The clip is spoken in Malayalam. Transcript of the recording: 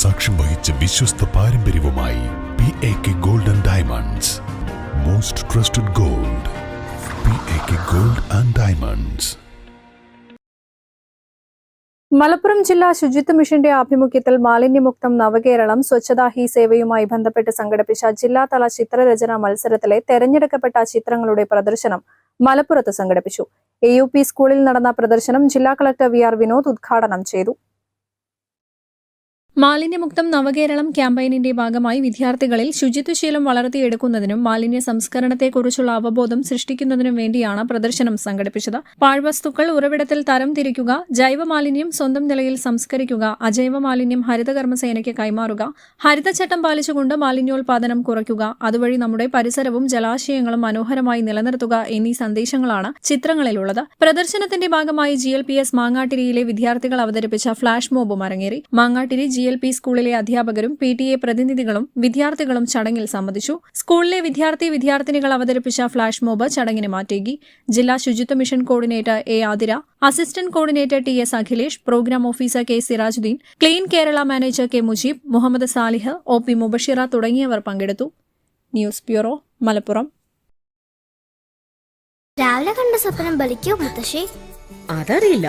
സാക്ഷ്യം വഹിച്ച വിശ്വസ്ത പാരമ്പര്യവുമായി P A K gold and diamonds most trusted gold P A K gold and diamonds Malappuram ജില്ലാ ശുചിത്വ മിഷന്റെ ആഭിമുഖ്യത്തിൽ മാലിന്യമുക്തം നവകേരളം സ്വച്ഛതാ ഹി സേവയുമായി ബന്ധപ്പെട്ട് സംഘടിപ്പിച്ച ജില്ലാതല ചിത്രരചനാ മത്സരത്തിലെ തെരഞ്ഞെടുക്കപ്പെട്ട ചിത്രങ്ങളുടെ പ്രദർശനം മലപ്പുറത്ത് സംഘടിപ്പിച്ചു. എ സ്കൂളിൽ നടന്ന പ്രദർശനം ജില്ലാ കളക്ടർ വി ആർ വിനോദ് ഉദ്ഘാടനം ചെയ്തു. മാലിന്യമുക്തം നവകേരളം ക്യാമ്പയിനിന്റെ ഭാഗമായി വിദ്യാർത്ഥികളിൽ ശുചിത്വശീലം വളർത്തിയെടുക്കുന്നതിനും മാലിന്യ സംസ്കരണത്തെക്കുറിച്ചുള്ള അവബോധം സൃഷ്ടിക്കുന്നതിനും വേണ്ടിയാണ് പ്രദർശനം സംഘടിപ്പിച്ചത്. പാഴ്വസ്തുക്കൾ ഉറവിടത്തിൽ തരം തിരിക്കുക ജൈവ മാലിന്യം സ്വന്തം നിലയിൽ സംസ്കരിക്കുക അജൈവ മാലിന്യം ഹരിതകർമ്മസേനയ്ക്ക് കൈമാറുക ഹരിതചട്ടം പാലിച്ചുകൊണ്ട് മാലിന്യോൽപാദനം കുറയ്ക്കുക അതുവഴി നമ്മുടെ പരിസരവും ജലാശയങ്ങളും മനോഹരമായി നിലനിർത്തുക എന്നീ സന്ദേശങ്ങളാണ് ചിത്രങ്ങളിലുള്ളത്. പ്രദർശനത്തിന്റെ ഭാഗമായി ജി മാങ്ങാട്ടിരിയിലെ വിദ്യാർത്ഥികൾ അവതരിപ്പിച്ച ഫ്ളാഷ് മോബും അരങ്ങേറി. മാങ്ങാട്ടിരി ജി എൽ പി സ്കൂളിലെ അധ്യാപകരും പി ടി എ പ്രതിനിധികളും വിദ്യാർത്ഥികളും ചടങ്ങിൽ സംബന്ധിച്ചു. സ്കൂളിലെ വിദ്യാർത്ഥി വിദ്യാർത്ഥിനികൾ അവതരിപ്പിച്ച ഫ്ളാഷ് മോബ് ചടങ്ങിന് മാറ്റേകി. ജില്ലാ ശുചിത്വ mission coordinator A Athira assistant coordinator T S Akhilesh programme officer K Sirajuddin clean Kerala manager K Mujeeb Muhammad Salih O P Mubashira തുടങ്ങിയവർ പങ്കെടുത്തു. News bureau Malappuram. രാവിലെ കണ്ട സ്വപ്നം ബലിക്കോ മുത്തശ്ശി? അതറിയില്ല.